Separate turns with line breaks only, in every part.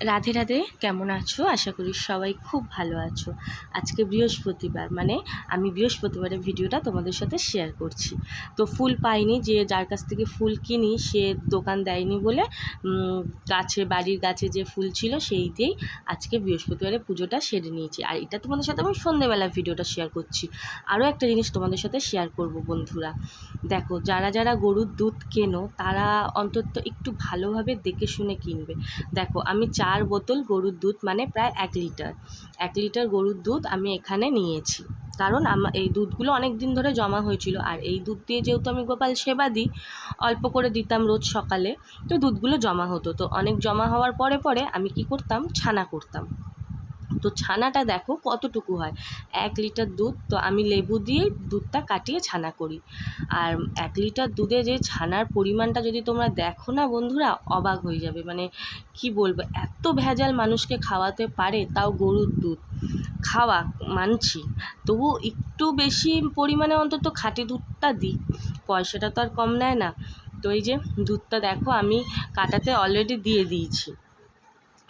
রাধে রাধে, কেমন আছো? আশা করি সবাই খুব ভালো আছো। আজকে বৃহস্পতিবার মানে আমি বৃহস্পতিবারের ভিডিওটা তোমাদের সাথে শেয়ার করছি। তো ফুল পাইনি, যে যার কাছ থেকে ফুল কিনি, সে দোকান দেয়নি বলে গাছে, বাড়ির গাছে যে ফুল ছিল সেই দিয়েই আজকে বৃহস্পতিবারে পুজোটা সেরে নিয়েছি। আর এটা তোমাদের সাথে আমি সন্ধেবেলা ভিডিওটা শেয়ার করছি। আরও একটা জিনিস তোমাদের সাথে শেয়ার করব বন্ধুরা। দেখো, যারা যারা গরুর দুধ কেনো, তারা অন্তত একটু ভালোভাবে দেখে শুনে কিনবে। দেখো, আমি চার বোতল গরুর দুধ মানে প্রায় এক লিটার। এক লিটার গরুর দুধ আমি এখানে নিয়েছি। কারণ আমার এই দুধগুলো অনেক দিন ধরে জমা হয়েছিল। আর এই দুধ দিয়ে যেহেতু আমি গোপাল সেবা দিই, অল্প করে দিতাম রোজ সকালে, তো দুধগুলো জমা হতো। তো অনেক জমা হওয়ার পরে পরে আমি কি করতাম? ছানা করতাম। তো ছানাটা দেখো কতটুকু হয়? এক লিটার দুধ, তো আমি লেবু দিয়ে দুধটা কাটিয়ে ছানা করি। আর এক লিটার দুধে যে ছানার পরিমাণটা যদি তোমরা দেখো না বন্ধুরা, অবাক হয়ে যাবে। মানে কি বলব, এত ভেজাল মানুষকে খাওয়াতে পারে তাও গরুর দুধ। খাওয়া, মানছি। তবু একটু বেশি পরিমাণে অন্তত খাঁটি দুধটা দিই। পয়সাটা তো আর কম নেয় না। তো এই যে দুধটা দেখো, আমি কাটাতে অলরেডি দিয়ে দিয়েছি।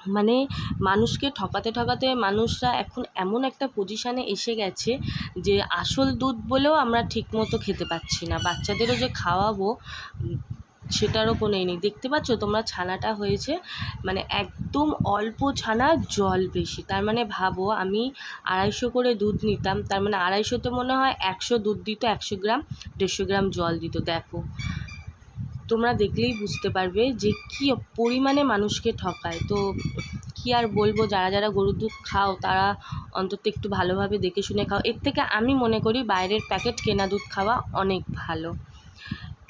মানে মানুষকে ঠকাতে ঠকাতে মানুষরা এখন এমন একটা পজিশানে এসে গেছে যে আসল দুধ বলেও আমরা ঠিকমতো খেতে পাচ্ছি না। বাচ্চাদেরও যে খাওয়াবো সেটারও কোনো নেই। দেখতে পাচ্ছ তোমরা ছানাটা হয়েছে মানে একদম অল্প ছানা, জল বেশি। তার মানে ভাবো আমি আড়াইশো করে দুধ নিতাম, তার মানে আড়াইশোতে মনে হয় একশো দুধ দিত, একশো গ্রাম, দেড়শো গ্রাম জল দিত। দেখো তোমরা দেখলেই বুঝতে পারবে যে কি পরিমাণে মানুষকে ঠকায়। তো কি আর বলব, যারা যারা গরুর দুধ খাও, তারা অন্তত একটু ভালোভাবে দেখে শুনে খাও। এর থেকে আমি মনে করি বাইরের প্যাকেট কেনা দুধ খাওয়া অনেক ভালো।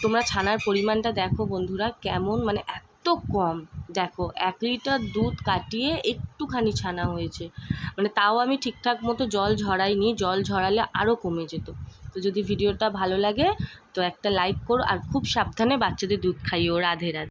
তোমরা ছানার পরিমাণটা দেখো বন্ধুরা, কেমন মানে এত কম। দেখো, এক লিটার দুধ কাটিয়ে একটুখানি ছানা হয়েছে। মানে তাও আমি ঠিকঠাক মতো জল ঝরাইনি, জল ঝরালে আরও কমে যেত। তো যদি ভিডিওটা ভালো লাগে, তো একটা লাইক করো আর খুব সাবধানে বাচ্চাদের দুধ খাইও। রাধে রাধে।